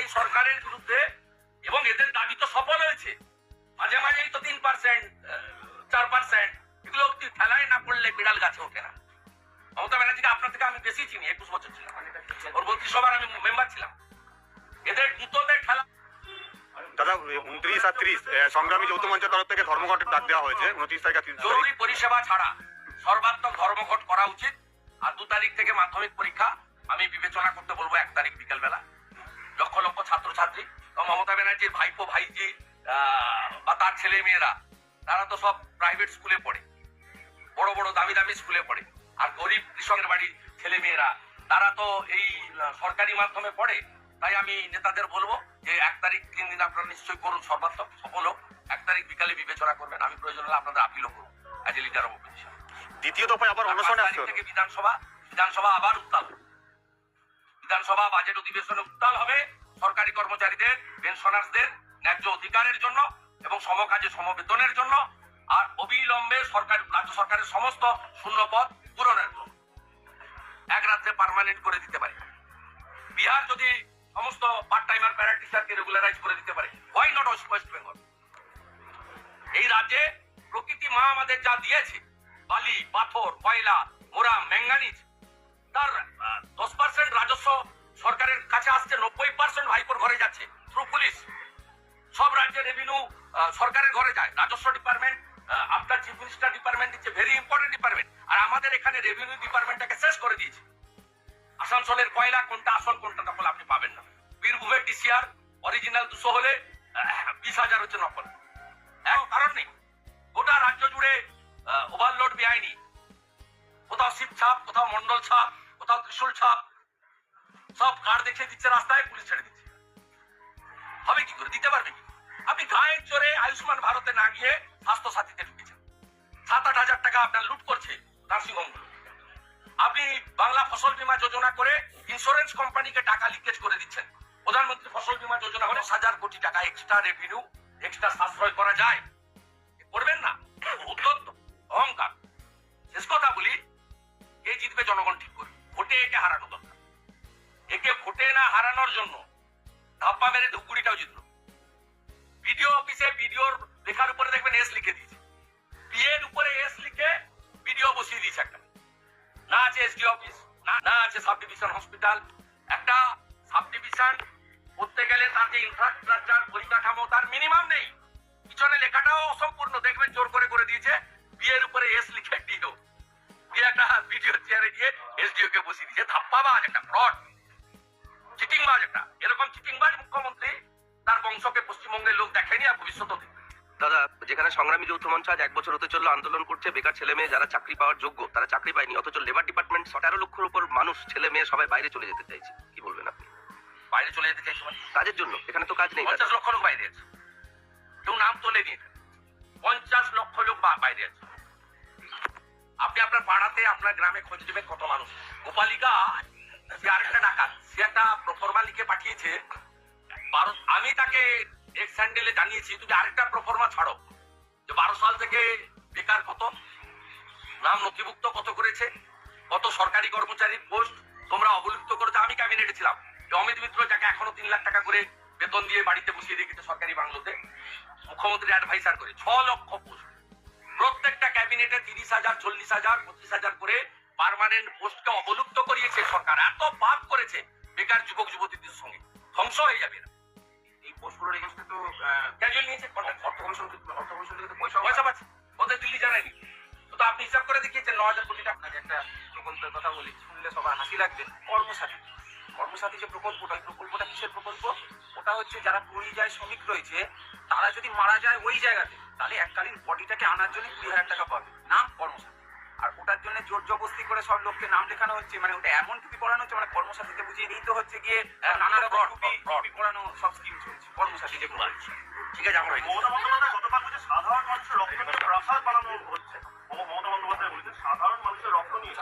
এই সরকারের বিরুদ্ধে এবং এদের দাবি তো সফল হয়েছে। মাঝে মাঝেই তো তিন পার্সেন্ট চার পার্সেন্ট এগুলো ঠেলায় না পড়লে বিড়াল গাছে ওঠে না। মমতা ব্যানার্জিকে আপনার থেকে আমি বেশি চিনি একুশ বছর ছিলাম। ওর মন্ত্রিসভার আমি মেম্বার ছিলাম। এদের জুতোতে ঠেলা দাদা উনত্রিশ আর ত্রিশ সংগ্রামী যৌথ মঞ্চের তরফ থেকে ধর্মঘটের ডাক দেওয়া হয়েছে উনত্রিশ তারিখ জরুরি পরিষেবা ছাড়া সর্বাত্মক ধর্মঘট করা উচিত। আর দু তারিখ থেকে মাধ্যমিক পরীক্ষা আমি বিবেচনা করতে বলব এক তারিখ বিকেল বেলা লক্ষ লক্ষ ছাত্রছাত্রী মমতা ব্যানার্জির ভাইপো ভাইজি বা তার ছেলে মেয়েরা তারা তো সব প্রাইভেট স্কুলে পড়ে। বড় বড় দামি দামি স্কুলে পড়ে। আর গরিব কৃষকের বাড়ির ছেলে মেয়েরা তারা তো এই সরকারি মাধ্যমে পড়ে। তাই আমি নেতাদের বলব যে এক তারিখ তিন দিন আপনারা নিশ্চয়ই করুন সর্বাত্মক সফল হোক। এক তারিখ বিকালে বিবেচনা করবেন। আমি প্রয়োজন হলে আপনাদের আপিলও করব as a leader of opposition দ্বিতীয় দফায় আবার অনশনে আসতে থেকে বিধানসভা বিধানসভা আবার উত্তাল। বিধানসভা বাজেট অধিবেশনে উত্তাল হবে। সরকারি কর্মচারীদের পেনশনার্সদের ন্যায্য অধিকারের জন্য এবং সমকাজে সমবেতনের জন্য। আর অবিলম্বে সরকার, রাজ্য সরকারের সমস্ত শূন্য পদ পূরণের জন্য। এক রাত্রে পার্মানেন্ট করে দিতে পারে। বিহার যদি সমস্ত পার্ট টাইমার প্যারা টিচারকে রেগুলারাইজ করে দিতে পারে হোয়াই নট ওয়েস্ট বেঙ্গল এই রাজ্যে প্রকৃতি মা আমাদের যা দিয়েছে, বালি, পাথর, কয়লা মোরা ম্যাঙ্গানিজ তার দশ পার্সেন্ট এখানে রেভিনিউ ডিপার্টমেন্টটাকে শেষ করে দিয়েছে। আসানসোলের কয়লা কোনটা, আসল কোনটা নকল আপনি পাবেন না। বীরভূমের ডিসিআর অরিজিনাল দুশো হলে বিশ হাজার হচ্ছে নকল। কারণ নেই। গোটা রাজ্য জুড়ে ওভারলোড বেআইনি। কোথাও শিব ছাপ, কোথাও মন্ডল ছাপ, কোথাও ত্রিশূল ছাপ। সব কার দেখিয়ে দিচ্ছে রাস্তায়, পুলিশ ছেড়ে দিচ্ছে। হবে কি করে? দিতে পারবে কি? আপনি গায়ের জোরে আয়ুষ্মান ভারতে না গিয়ে স্বাস্থ্য সাথীতে ঢুকেছেন। সাত আট হাজার টাকা আপনার লুট করছে। নার্সিংহোমগুলো আপনি বাংলা ফসল বীমা যোজনা করে ইন্স্যুরেন্স কোম্পানিকে টাকা লিকেজ করে দিচ্ছেন। প্রধানমন্ত্রী ফসল বীমা যোজনা হলে হাজার কোটি টাকা এক্সট্রা রেভিনিউ এক্সট্রা সাশ্রয় করা যায়। করবেন না। অত্যন্ত অহংকার। শেষ কথা বলি, কে জিতবে জনগণ ঠিক করবে। ভোটে একে হারানো দরকার। একে ভোটে না হারানোর জন্য ধাপ্পা মেরে ধুপগুড়িটাও জিতলো। বিডিও অফিসে বিডিওর লেখার উপরে দেখবেন এস লিখে দিয়েছে। বিয়ের উপরে এস লিখে অফিস, না আছে সাব ডিভিশন হসপিটাল। একটা সাব ডিভিশন করতে গেলে তার যে ইনফ্রাস্ট্রাকচার পরিকাঠামো, তার মিনিমাম নেই। পিছনে লেখাটাও অসম্পূর্ণ, দেখবেন জোর করে করে দিয়েছে। বিয়ের উপরে এস লিখে ডিও দিয়ে একটা ভিডিও চেয়ারে দিয়ে এসডিও কে বসিয়ে দিয়েছে। ধাপ্পাবাজ একটা ফ্রড চিটিংবাজ একটা। এরকম চিটিংবাজ মুখ্যমন্ত্রী তার বংশকে পশ্চিমবঙ্গের লোক দেখেনি আর না। দাদা যেখানে সংগ্রামী যৌথ মঞ্চ আজ এক বছর হতে চলল আন্দোলন করছে বেকার ছেলে মেয়ে যারা চাকরি পাওয়ার যোগ্য তারা চাকরি পায়নি অথচ লেবার ডিপার্টমেন্ট সতেরো লক্ষের উপর মানুষ ছেলে মেয়ে সবাই বাইরে চলে যেতে চাইছে। কি বলবেন আপনি? বাইরে চলে যেতে চাই সময় কাজের জন্য এখানে তো কাজ নেই পঞ্চাশ লক্ষ লোক বাইরে আছে। কেউ নাম তোলে নি পঞ্চাশ লক্ষ লোক বাইরে আছে। আপনি আপনার পাড়াতে আপনার গ্রামে খোঁজ নেবেন কত মানুষ। গোপালিকা সে আরেকটা ডাকাত সে একটা প্রফর্মা লিখে পাঠিয়েছে আমি তাকে এক্স স্যান্ডেলে জানিয়েছি, তুমি আরেকটা প্রফর্মা ছাড়ো। যে বারো সাল থেকে বেকার কত? নাম নথিভুক্ত কত করেছে? কত সরকারি পোস্ট তোমরা অবলুপ্ত করেছ? আমি ক্যাবিনেটে ছিলাম। অমিত মিত্র যাকে এখনও তিন লাখ টাকা করে বেতন দিয়ে বাড়িতে বসিয়ে রেখেছে সরকারি বাংলোতে মুখ্যমন্ত্রী অ্যাডভাইসার করে, ছ লক্ষ পোস্ট। প্রত্যেকটা ক্যাবিনেটে তিরিশ হাজার, চল্লিশ হাজার, পঁচিশ হাজার করে পার্মানেন্ট পোস্টকে অবলুপ্ত করিয়েছে সরকার। এত পাপ করেছে বেকার যুবক যুবতীদের সঙ্গে। ধ্বংস হয়ে যাবে না ক্যাজুয়াল নিয়েছে? অর্থ কমিশন অর্থ কমিশন থেকে তো পয়সা পয়সা পাচ্ছে। ওদের দিল্লি জানায়নি। তো আপনি হিসাব করে দেখিয়েছেন ন হাজার কোটি টাকা। আপনাকে একটা প্রকল্পের কথা বলি। শুনলে সবার হাসি লাগবে। কর্মসাথী। কর্মসাথী যে প্রকল্পটা প্রকল্পটা কিসের প্রকল্প? ওটা হচ্ছে যারা পরিযায়ী শ্রমিক রয়েছে তারা যদি মারা যায় ওই জায়গাতে তাহলে এককালীন বডিটাকে আনার জন্য কুড়ি হাজার টাকা পাবে। নাম কর্মসাথী। আর ওটার জন্য জোর জবস্তি করে সব লোককে নাম লেখানো হচ্ছে। মানে ওটা এমন টুপি পড়ানো হচ্ছে মানে কর্মসাথীতে বুঝিয়ে দিতে হচ্ছে গিয়ে হ্যাঁ, নানা রকম। টুপি পড়ানো সব স্কিম চলছে। হচ্ছে ঠিক আছে, এখন মমতা বন্দ্যোপাধ্যায়, গতকাল বলছে সাধারণ মানুষের রক্ত নিয়ে প্রাসাদ বানানো হচ্ছে। মমতা বন্দ্যোপাধ্যায় বলেছে, সাধারণ মানুষের রক্ত নিয়ে